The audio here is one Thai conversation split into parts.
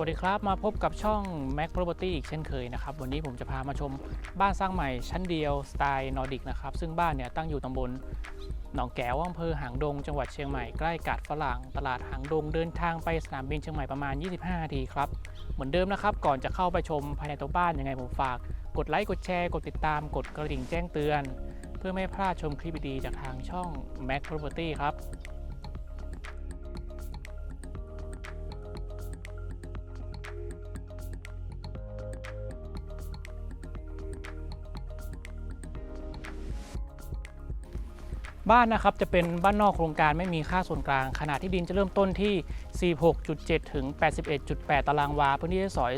วัสดีครับ มาพบกับช่อง Mac Property อีกเช่นเคยนะครับ วันนี้ผมจะพามาชมบ้านสร้างใหม่ชั้นเดียวสไตล์นอร์ดิกนะครับ ซึ่งบ้านเนี่ยตั้งอยู่ตำบลหนองแก้วอำเภอหางดง จังหวัดเชียงใหม่ใกล้กาดฝรั่งตลาดหางดงเดินทางไปสนามบินเชียงใหม่ประมาณ 25นาทีครับ เหมือนเดิมนะครับ ก่อนจะเข้าไปชมภายในตัวบ้านยังไงผมฝาก กดไลค์กดแชร์กดติดตามกดกระดิ่งแจ้งเตือน เพื่อไม่พลาดชมคลิปดีๆจากทางช่อง Mac Property ครับ บ้านนะครับจะเป็นบ้านนอกโครงการไม่มีค่าส่วนกลาง ขนาดที่ดินจะเริ่มต้นที่ 46.7 ถึง 81.8 ตารางวา พื้นที่ใช้สอย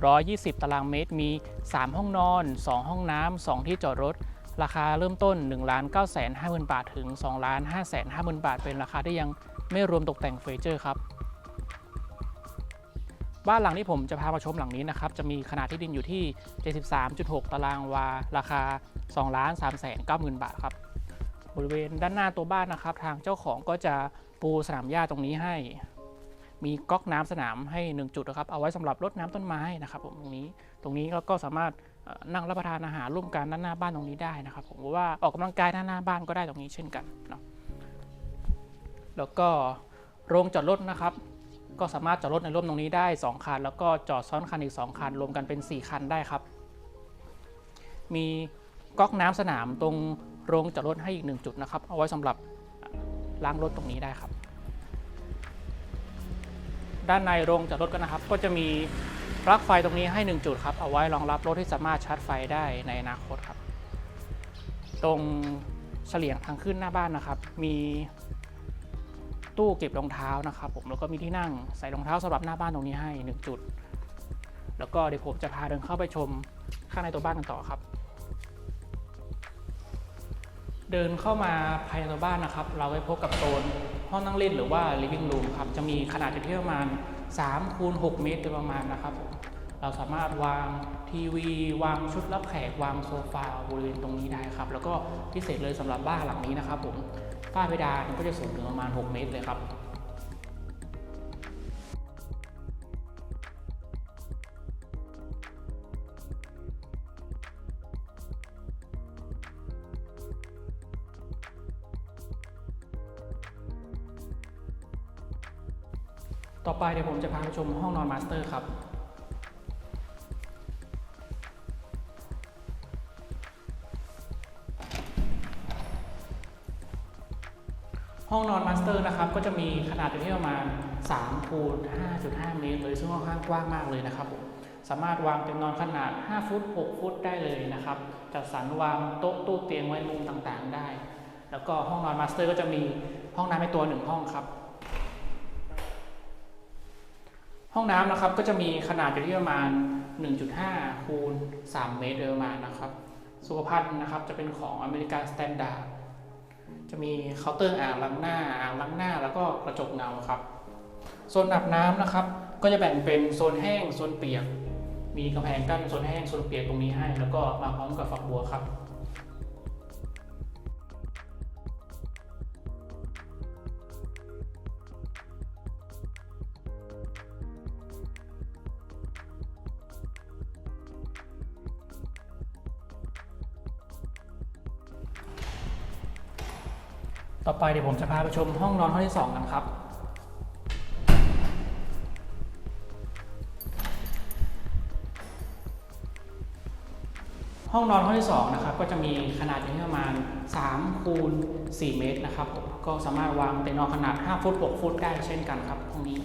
120 ตารางเมตร มี 3 ห้องนอน 2 ห้องน้ำ 2 ที่จอดรถ ราคาเริ่มต้น 1 9 5 0 0 0 0 บาท ถึง 2 5 5 0 0 0 บาท เป็นราคาที่ยังไม่รวมตกแต่งเฟอร์นิเจอร์ครับ บ้านหลังที่ผมจะพามาชมหลังนี้นะครับ จะมีขนาดที่ดินอยู่ที่ 73.6 ตารางวา ราคา 2 3 9 0 0 0 0 บาทครับ บริเวณด้านหน้าตัวบ้านนะครับ ทางเจ้าของก็จะปูสนามหญ้าตรงนี้ให้ มีก๊อกน้ำสนามให้ 1 จุดนะครับ เอาไว้สำหรับรดน้ำต้นไม้นะครับผมตรงนี้ ตรงนี้เราก็สามารถนั่งรับประทานอาหารร่วมกันด้านหน้าบ้านตรงนี้ได้นะครับผมว่าออกกำลังกายด้านหน้าบ้านก็ได้ตรงนี้เช่นกันเนาะแล้วก็โรงจอดรถนะครับ ก็สามารถจอดรถในร่มตรงนี้ได้ 2 คัน แล้วก็จอดซ้อนคันอีก 2 คันรวมกันเป็น 4 คันได้ครับ มีก๊อกน้ำสนามตรง โรงจอดรถให้อีกหนึ่งจุดนะครับ เอาไว้สำหรับล้างรถตรงนี้ได้ครับ ด้านในโรงจอดรถก็นะครับ ก็จะมีปลั๊กไฟตรงนี้ให้ 1 จุดครับ เอาไว้รองรับรถที่สามารถชาร์จไฟได้ในอนาคตครับ ตรงเฉลียงทางขึ้นหน้าบ้านนะครับ มีตู้เก็บรองเท้านะครับ ผมแล้วก็มีที่นั่งใส่รองเท้าสำหรับหน้าบ้านตรงนี้ให้ 1 จุด แล้วก็เดี๋ยวผมจะพาเดินเข้าไปชมข้างในตัวบ้านกันต่อครับ เดินเข้ามาภายในตัวบ้านนะครับ เราไปพบกับโซนห้องนั่งเล่นหรือว่า living room ครับ จะมีขนาดอยู่ที่ประมาณ3คูณ6เมตรโดยประมาณนะครับผมเราสามารถวางทีวี วางชุดรับแขก วางโซฟาบริเวณตรงนี้ได้ครับ แล้วก็พิเศษเลยสำหรับบ้านหลังนี้นะครับผมฝ้าเพดานก็จะสูงถึงประมาณ 6 เมตรเลยครับ ต่อไปเดี๋ยวผมจะพาไปชมห้องนอนมาสเตอร์ครับ ห้องนอนมาสเตอร์นะครับ ก็จะมีขนาดอยู่ที่ประมาณ3คูณ5.5 เมตรเลย ซึ่งค่อนข้างกว้างมากเลยนะครับผมสามารถวางเตียงนอนขนาด 5 ฟุต 6 ฟุตได้เลยนะครับ จัดสรรวางโต๊ะตู้เตียงไว้มุมต่างๆได้ แล้วก็ห้องนอนมาสเตอร์ก็จะมีห้องน้ำในตัวหนึ่งห้องครับ ห้องน้ำนะครับก็จะมีขนาดอยู่ที่ประมาณ 1.5 คูณ 3 เมตรโดยประมาณนะครับ สุขภัณฑ์นะครับจะเป็นของอเมริกันสแตนดาร์ดจะมีเคาน์เตอร์อ่างล้างหน้าอ่างล้างหน้า แล้วก็กระจกเงาครับโซนอาบน้ำนะครับ ก็จะแบ่งเป็นโซนแห้งโซนเปียก มีกำแพงกั้นโซนแห้งโซนเปียกตรงนี้ให้ แล้วก็มาพร้อมกับฝักบัวครับ ต่อไปเดี๋ยวผมจะพาไปชมห้องนอนห้องที่สองกันครับ ห้องนอนห้องที่สองนะครับก็จะมีขนาดอยู่ที่ประมาณ3คูณ4 เมตรนะครับก็สามารถวางเตียงนอนขนาด 5 ฟุต 6 ฟุตได้เช่นกันครับห้องนี้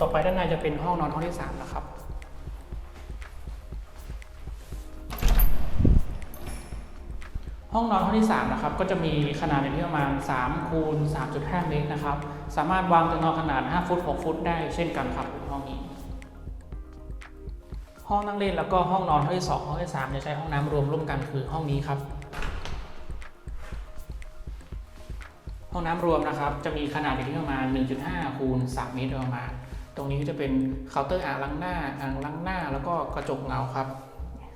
ต่อไปด้านในจะเป็นห้องนอนห้องที่3นะครับ ห้องนอนห้องที่3นะครับก็จะมีขนาดอยู่ที่ประมาณ3คูณ3.5 เมตรนะครับ สามารถวางเตียงนอนขนาด 5 ฟุต 6 ฟุต ได้เช่นกันครับห้องนี้ ห้องนั่งเล่นแล้วก็ห้องนอนห้องที่ 2 ห้องที่3จะใช้ห้องน้ำรวมร่วมกันคือห้องนี้ครับ ห้องน้ำรวมนะครับ จะมีขนาดอยู่ที่ประมาณ 1.5 คูณ 3 เมตรประมาณ ตรงนี้ก็จะเป็นเคาน์เตอร์อ่างล้างหน้าอ่างล้างหน้า แล้วก็กระจกเงาครับ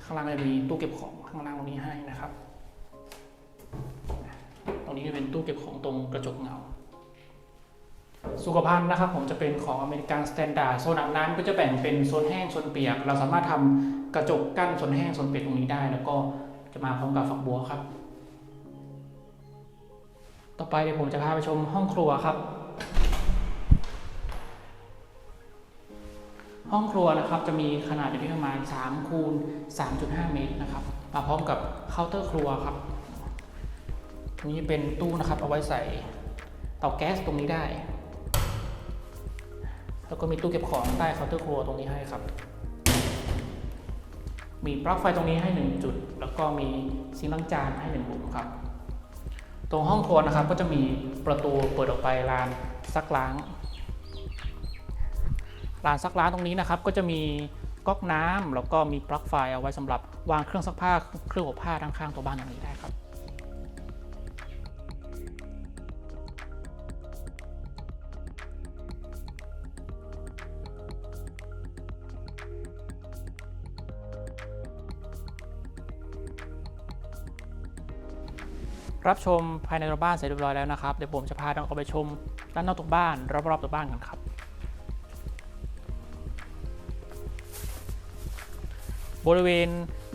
ข้างล่างจะมีตู้เก็บของข้างล่างตรงนี้ให้นะครับ รงนี้จะเป็นตู้เก็บของตรงกระจกเงา สุขภัณฑ์นะครับผมจะเป็นของอเมริกันสแตนดาร์ดโซนอาบน้ำก็จะแบ่งเป็นโซนแห้งโซนเปียก เราสามารถทำกระจกกั้นโซนแห้งโซนเปียกตรงนี้ได้ แล้วก็จะมาพร้อมกับฝักบัวครับ ต่อไปเดี๋ยวผมจะพาไปชมห้องครัวครับ ห้องครัวนะครับจะมีขนาดอยู่ที่ประมาณ3คูณ3.5 เมตรนะครับ มาพร้อมกับเคาน์เตอร์ครัวครับ ตรงนี้เป็นตู้นะครับ เอาไว้ใส่เตาแก๊สตรงนี้ได้ แล้วก็มีตู้เก็บของใต้เคาน์เตอร์ครัวตรงนี้ให้ครับ มีปลั๊กไฟตรงนี้ให้ 1 จุด แล้วก็มีซิงล้างจานให้1บุมครับ ตรงห้องครัวนะครับก็จะมีประตูเปิดออกไปลานซักล้างลานซักล้างตรงนี้นะครับ ก็จะมีก๊อกน้ำแล้วก็มีปลั๊กไฟเอาไว้สำหรับวางเครื่องซักผ้าเครื่องอบผ้าด้านข้างตัวบ้านตรงนี้ได้ครับ รับชมภายในตัวบ้านเสร็จเรียบร้อยแล้วนะครับเดี๋ยวผมจะพาเราเอาไปชมด้านนอกตัวบ้านรอบๆตัวบ้านกันครับบริเวณ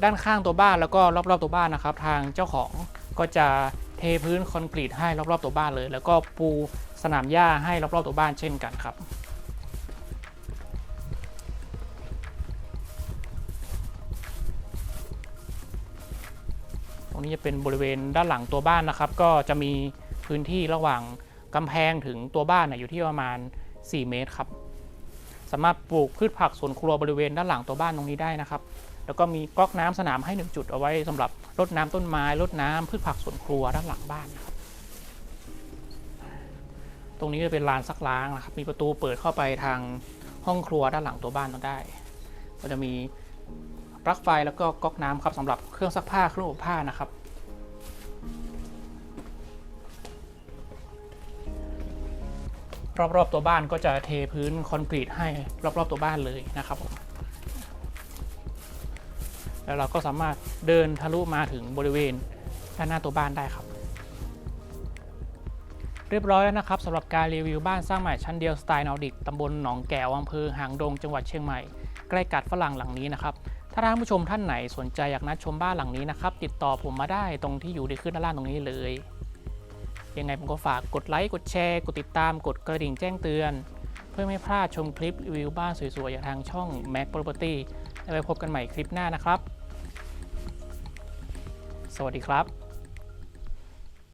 ด้านข้างตัวบ้านแล้วก็รอบๆตัวบ้านนะครับ ทางเจ้าของก็จะเทพื้นคอนกรีตให้รอบๆตัวบ้านเลย แล้วก็ปูสนามหญ้าให้รอบๆตัวบ้านเช่นกันครับ รงนี้จะเป็นบริเวณด้านหลังตัวบ้านนะครับ ก็จะมีพื้นที่ระหว่างกำแพงถึงตัวบ้านเนี่ยอยู่ที่ประมาณ 4 เมตรครับ สามารถปลูกพืชผักสวนครัวบริเวณด้านหลังตัวบ้านตรงนี้ได้นะครับ แล้วก็มีก๊อกน้ำสนามให้ 1 จุดเอาไว้สำหรับรดน้ำต้นไม้รดน้ำพืชผักสวนครัวด้านหลังบ้านนะครับ ตรงนี้จะเป็นลานซักล้างนะครับ มีประตูเปิดเข้าไปทางห้องครัวด้านหลังตัวบ้านเราได้ ก็จะมี ปลั๊กไฟแล้วก็ก๊อกน้ำครับสำหรับเครื่องซักผ้าเครื่องอบผ้านะครับรอบๆตัวบ้านก็จะเทพื้นคอนกรีตให้รอบๆตัวบ้านเลยนะครับผมแล้วเราก็สามารถเดินทะลุมาถึงบริเวณด้านหน้าตัวบ้านได้ครับ เรียบร้อยแล้วนะครับสำหรับการรีวิวบ้านสร้างใหม่ชั้นเดียวสไตล์นอร์ดิกตำบลหนองแก้วอำเภอหางดงจังหวัดเชียงใหม่ ใกล้กัดฝรั่งหลังนี้นะครับ ถ้าท่านผู้ชมท่านไหนสนใจอยากนัดชมบ้านหลังนี้นะครับ ติดต่อผมมาได้ตรงที่อยู่ในขึ้นด้านล่างตรงนี้เลย ยังไงผมก็ฝากกดไลค์กดแชร์ กดติดตามกดกระดิ่งแจ้งเตือน เพื่อไม่พลาดชมคลิปรีวิวบ้านสวยๆอย่างทางช่อง Mac Property แล้วไว้พบกันใหม่คลิปหน้านะครับ สวัสดีครับ